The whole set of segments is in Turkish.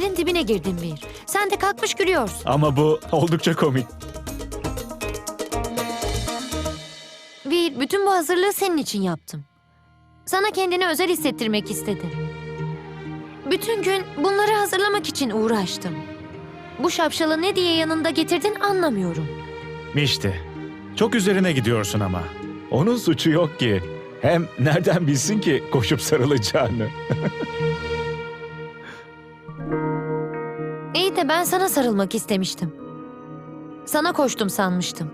Yerin dibine girdin bir. Sen de kalkmış gülüyorsun. Ama bu oldukça komik. Vir, bütün bu hazırlığı senin için yaptım. Sana kendini özel hissettirmek istedim. Bütün gün bunları hazırlamak için uğraştım. Bu şapşalı ne diye yanında getirdin anlamıyorum. Mişti. Çok üzerine gidiyorsun ama. Onun suçu yok ki. Hem nereden bilsin ki koşup sarılacağını? ben sana sarılmak istemiştim. Sana koştum sanmıştım.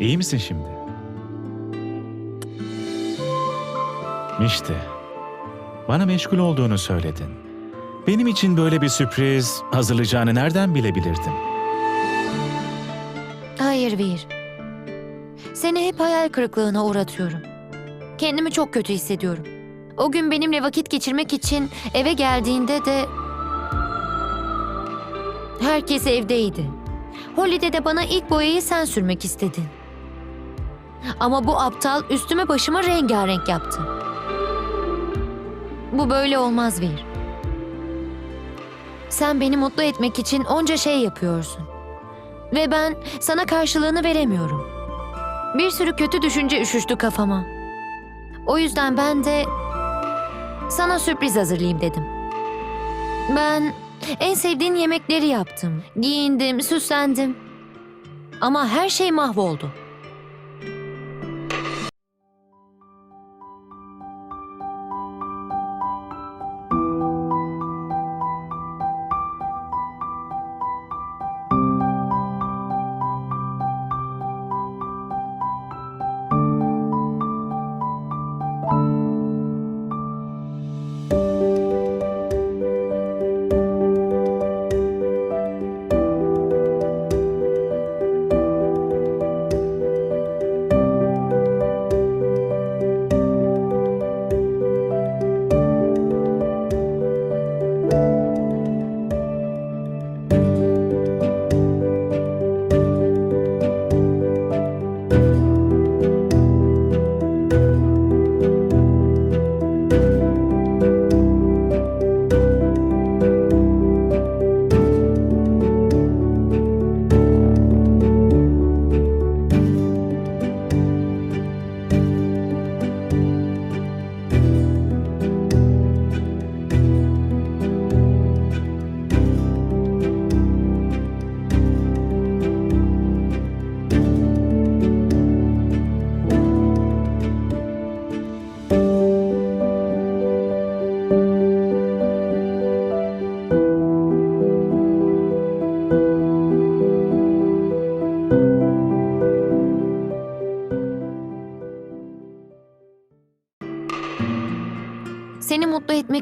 İyi misin şimdi? Mişti. Bana meşgul olduğunu söyledin. Benim için böyle bir sürpriz hazırlayacağını nereden bilebilirdim? Hayır Vir. Seni hep hayal kırıklığına uğratıyorum. Kendimi çok kötü hissediyorum. O gün benimle vakit geçirmek için eve geldiğinde de... Herkes evdeydi. Holly'de de bana ilk boyayı sen sürmek istedin. Ama bu aptal üstüme başıma rengarenk yaptı. Bu böyle olmaz Vir. Sen beni mutlu etmek için onca şey yapıyorsun. Ve ben sana karşılığını veremiyorum. Bir sürü kötü düşünce üşüştü kafama. O yüzden ben de sana sürpriz hazırlayayım dedim. Ben en sevdiğin yemekleri yaptım. Giyindim, süslendim. Ama her şey mahvoldu.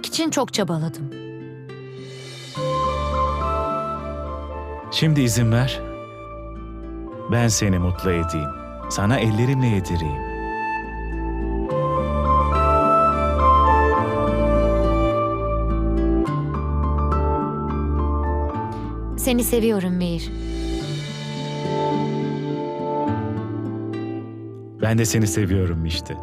Etmek için çok çabaladım. Şimdi izin ver. Ben seni mutlu edeyim. Sana ellerimle yedireyim. Seni seviyorum Vir. Ben de seni seviyorum işte.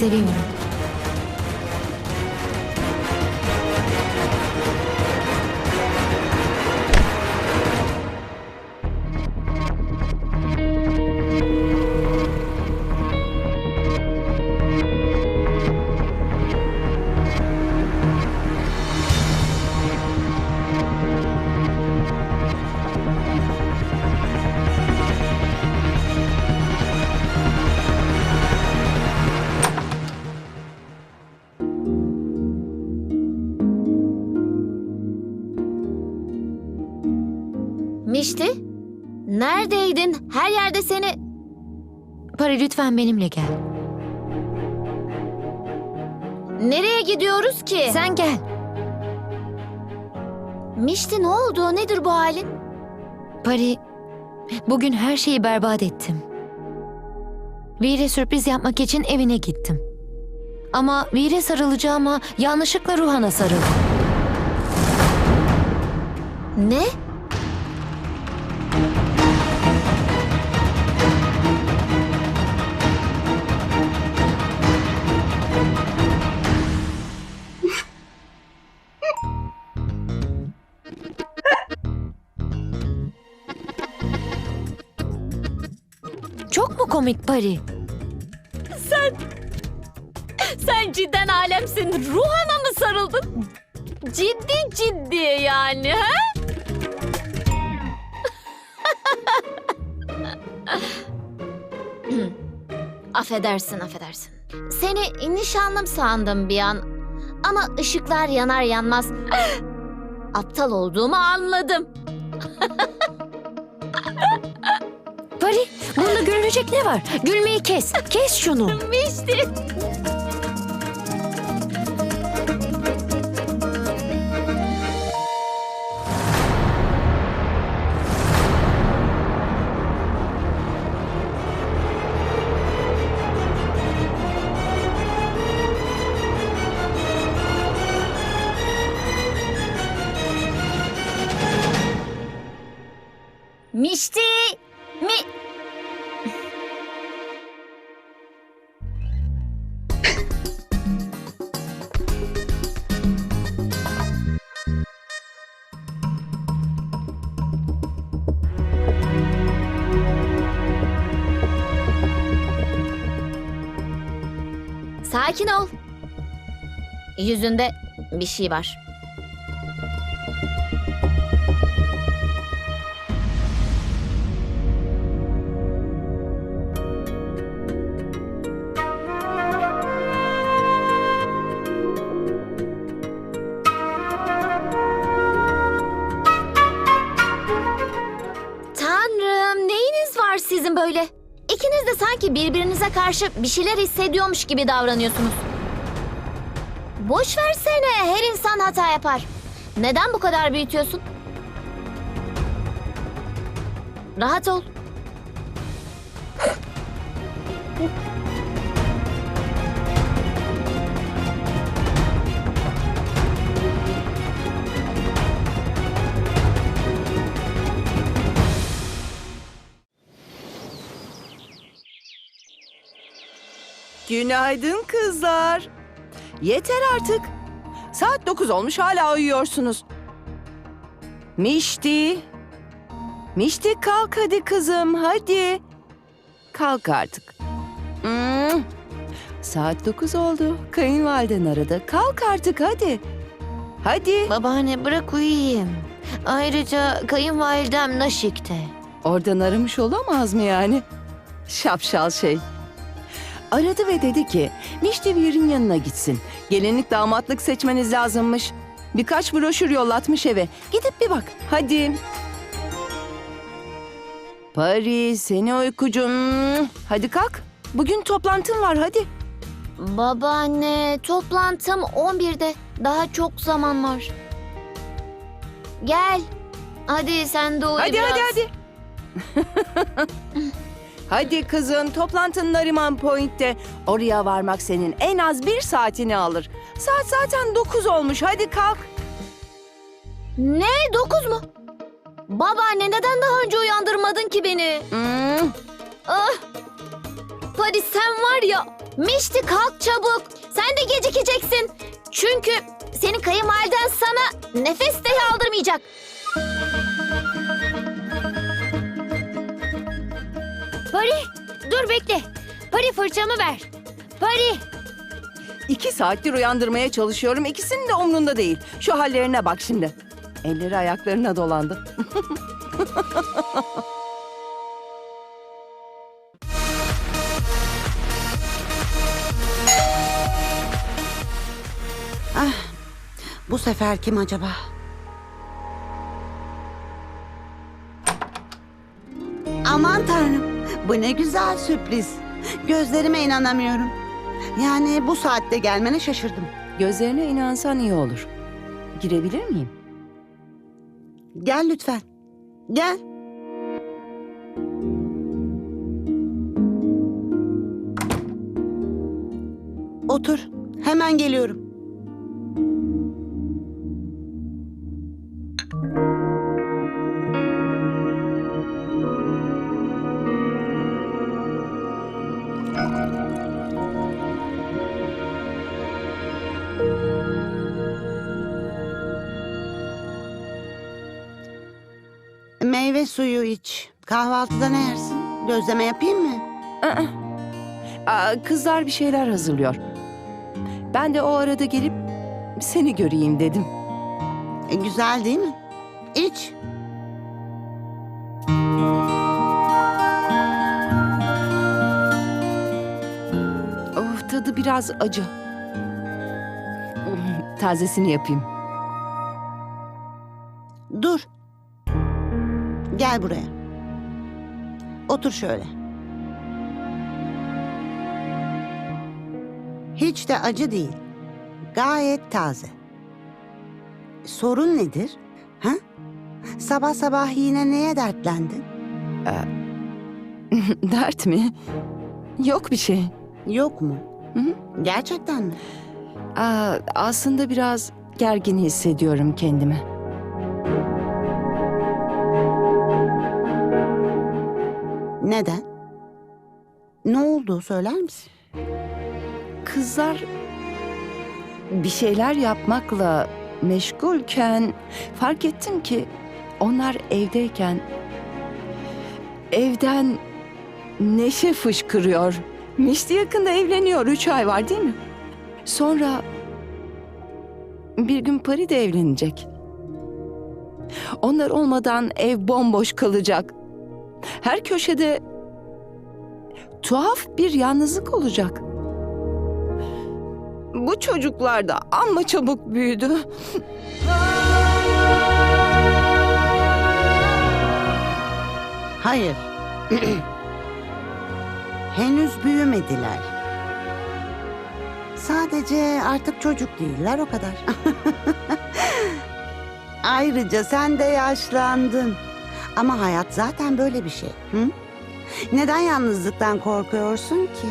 Seni seviyorum. Seni... Pari lütfen benimle gel. Nereye gidiyoruz ki? Sen gel. Mişti ne oldu? Nedir bu halin? Pari, bugün her şeyi berbat ettim. Vire sürpriz yapmak için evine gittim. Ama Vire sarılacağıma yanlışlıkla Ruhan'a sarıldım. Ne? Komik Pari? Sen cidden alemsin. Ruhan'a mı sarıldın? Ciddi ciddi yani ha? affedersin, affedersin. Seni nişanlım sandım bir an. Ama ışıklar yanar yanmaz aptal olduğumu anladım. bunda gülünecek ne var? Gülmeyi kes. Kes şunu. Mişti. Mişti. Mi... Sakin ol. Yüzünde bir şey var. Sanki birbirinize karşı bir şeyler hissediyormuş gibi davranıyorsunuz. Boş versene her insan hata yapar. Neden bu kadar büyütüyorsun? Rahat ol. Günaydın kızlar. Yeter artık. Saat 9 olmuş hala uyuyorsunuz. Mişti. Mişti kalk hadi kızım hadi. Kalk artık. Hmm. Saat 9 oldu. Kayınvaliden aradı. Kalk artık hadi. Hadi. Babaanne bırak uyuyayım. Ayrıca kayınvalidem Naşik'te. Oradan aramış olamaz mı yani? Şapşal şey. Aradı ve dedi ki Mişti Vir'in yanına gitsin. Gelinlik damatlık seçmeniz lazımmış. Birkaç broşür yollatmış eve. Gidip bir bak. Hadi. Paris seni uykucum. Hadi kalk. Bugün toplantın var hadi. Babaanne toplantım 11'de. Daha çok zaman var. Gel. Hadi sen de uyu Hadi biraz. hadi hadi. hadi kızım toplantın Nariman Point'te. Oraya varmak senin en az bir saatini alır. Saat zaten 9 olmuş hadi kalk. Ne? 9 mu? Babaanne neden daha önce uyandırmadın ki beni? Hmm, Ah! Paris sen var ya Mişti kalk çabuk. Sen de gecikeceksin. Çünkü senin kayınvaliden sana nefes dahi aldırmayacak. Pari dur bekle. Pari fırçamı ver. Pari. İki saattir uyandırmaya çalışıyorum. İkisinin de umrunda değil. Şu hallerine bak şimdi. Elleri ayaklarına dolandı. Bu sefer kim acaba? Aman tanrım, bu ne güzel sürpriz. Gözlerime inanamıyorum. Yani bu saatte gelmene şaşırdım. Gözlerine inansan iyi olur. Girebilir miyim? Gel lütfen. Gel. Otur. Hemen geliyorum. Meyve suyu iç. Kahvaltıda ne yersin? Gözleme yapayım mı? Aa, kızlar bir şeyler hazırlıyor. Ben de o arada gelip seni göreyim dedim. E, güzel değil mi? İç. Of tadı biraz acı. Tazesini yapayım. Gel buraya. Otur şöyle. Hiç de acı değil. Gayet taze. Sorun nedir? Ha? Sabah sabah yine neye dertlendin? Dert mi? Yok bir şey. Yok mu? Hı hı. Gerçekten mi? Aa, aslında biraz gergin hissediyorum kendimi. Neden? Ne oldu söyler misin? Kızlar bir şeyler yapmakla meşgulken fark ettim ki onlar evdeyken evden neşe fışkırıyor. Mişti yakında evleniyor. Üç ay var değil mi? Sonra bir gün Pari de evlenecek. Onlar olmadan ev bomboş kalacak. Her köşede tuhaf bir yalnızlık olacak. Bu çocuklar da amma çabuk büyüdü. Hayır. Henüz büyümediler. Sadece artık çocuk değiller o kadar. Ayrıca sen de yaşlandın. Ama hayat zaten böyle bir şey. Hı? Neden yalnızlıktan korkuyorsun ki?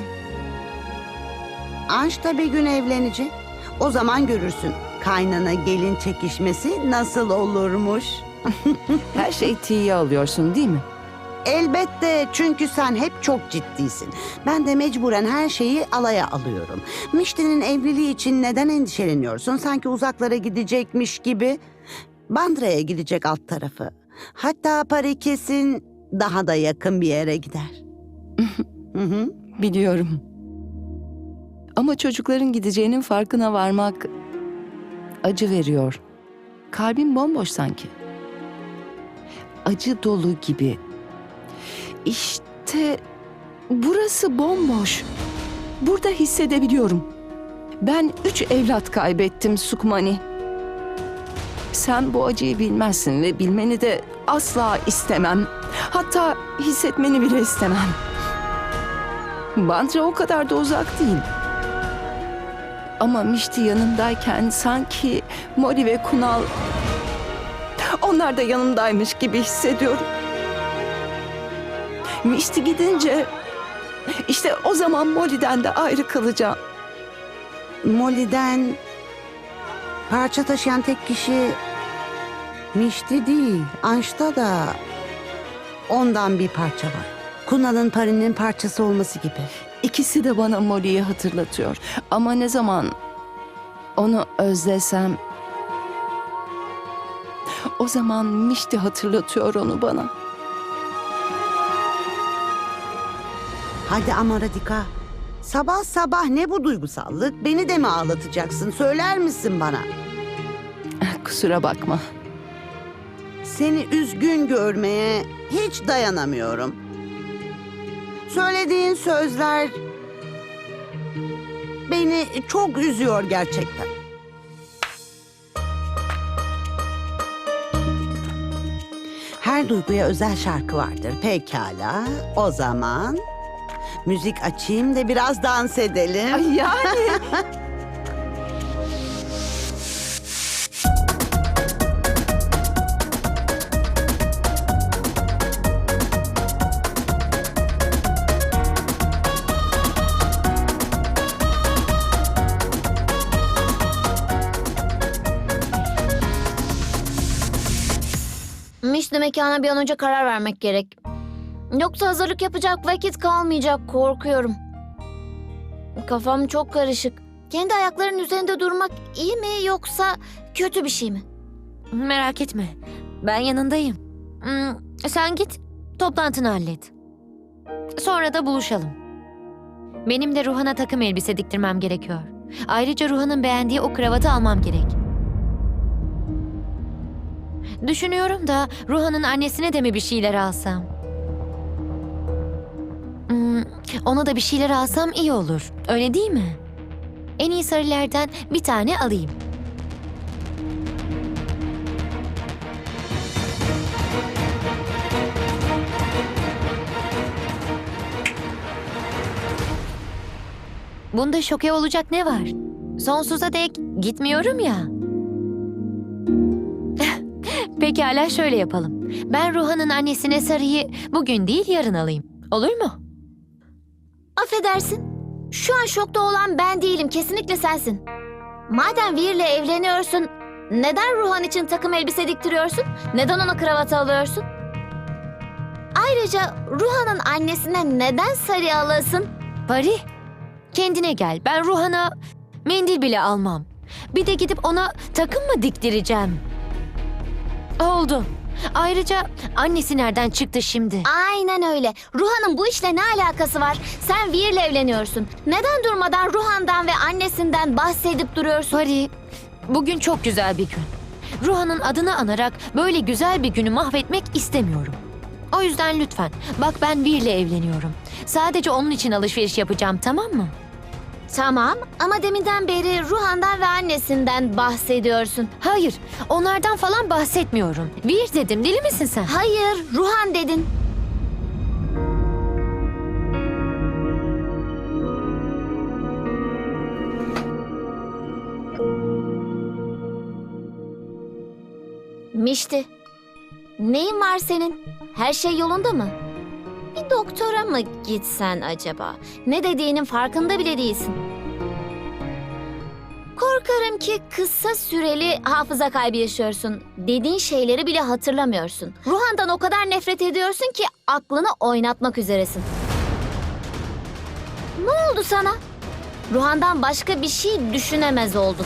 Anş da bir gün evlenecek. O zaman görürsün kaynana gelin çekişmesi nasıl olurmuş. Her şeyi tiye alıyorsun değil mi? Elbette çünkü sen hep çok ciddisin. Ben de mecburen her şeyi alaya alıyorum. Mişti'nin evliliği için neden endişeleniyorsun? Sanki uzaklara gidecekmiş gibi. Bandıra'ya gidecek alt tarafı. Hatta Pari kesin daha da yakın bir yere gider. hı hı. Biliyorum. Ama çocukların gideceğinin farkına varmak acı veriyor. Kalbim bomboş sanki. Acı dolu gibi. İşte burası bomboş. Burada hissedebiliyorum. Ben üç evlat kaybettim Sukmani. Sen bu acıyı bilmezsin ve bilmeni de asla istemem. Hatta hissetmeni bile istemem. Bandra o kadar da uzak değil. Ama Mişti yanımdayken sanki Mori ve Kunal... Onlar da yanımdaymış gibi hissediyorum. Mişti gidince... işte o zaman Moli'den de ayrı kalacağım. Molly'den parça taşıyan tek kişi Mişti değil. Anş'ta da ondan bir parça var. Kunal'ın Pari'nin parçası olması gibi. İkisi de bana Molly'yi hatırlatıyor. Ama ne zaman onu özlesem... O zaman Mişti hatırlatıyor onu bana. Hadi ama Radika. Sabah sabah ne bu duygusallık? Beni de mi ağlatacaksın? Söyler misin bana? Kusura bakma. Seni üzgün görmeye hiç dayanamıyorum. Söylediğin sözler beni çok üzüyor gerçekten. Her duyguya özel şarkı vardır. Pekala. O zaman müzik açayım da biraz dans edelim. Ay yani. mekana bir an önce karar vermek gerek. Yoksa hazırlık yapacak vakit kalmayacak korkuyorum. Kafam çok karışık. Kendi ayaklarının üzerinde durmak iyi mi yoksa kötü bir şey mi? Merak etme. Ben yanındayım. Hmm, sen git, toplantını hallet. Sonra da buluşalım. Benim de Ruhan'a takım elbise diktirmem gerekiyor. Ayrıca Ruhan'ın beğendiği o kravatı almam gerek. Düşünüyorum da Ruhan'ın annesine de mi bir şeyler alsam? Hmm, ona da bir şeyler alsam iyi olur. Öyle değil mi? En iyi sarılardan bir tane alayım. Bunda şoke olacak ne var? Sonsuza dek gitmiyorum ya. Pekala şöyle yapalım. Ben Ruhan'ın annesine sarıyı bugün değil yarın alayım. Olur mu? Affedersin. Şu an şokta olan ben değilim. Kesinlikle sensin. Madem Vir'le evleniyorsun, neden Ruhan için takım elbise diktiriyorsun? Neden ona kravat alıyorsun? Ayrıca Ruhan'ın annesine neden sarı alasın? Pari, kendine gel. Ben Ruhan'a mendil bile almam. Bir de gidip ona takım mı diktireceğim? Oldu. Ayrıca annesi nereden çıktı şimdi? Aynen öyle. Ruhan'ın bu işle ne alakası var? Sen Vir'le evleniyorsun. Neden durmadan Ruhan'dan ve annesinden bahsedip duruyorsun? Pari, bugün çok güzel bir gün. Ruhan'ın adını anarak böyle güzel bir günü mahvetmek istemiyorum. O yüzden lütfen bak ben Vir'le evleniyorum. Sadece onun için alışveriş yapacağım tamam mı? Tamam ama deminden beri Ruhan'dan ve annesinden bahsediyorsun. Hayır, onlardan falan bahsetmiyorum. Vir dedim, deli misin sen? Hayır, Ruhan dedin. Mişti, neyin var senin? Her şey yolunda mı? Doktora mı gitsen acaba? Ne dediğinin farkında bile değilsin. Korkarım ki kısa süreli hafıza kaybı yaşıyorsun. Dediğin şeyleri bile hatırlamıyorsun. Ruhan'dan o kadar nefret ediyorsun ki aklını oynatmak üzeresin. Ne oldu sana? Ruhan'dan başka bir şey düşünemez oldun.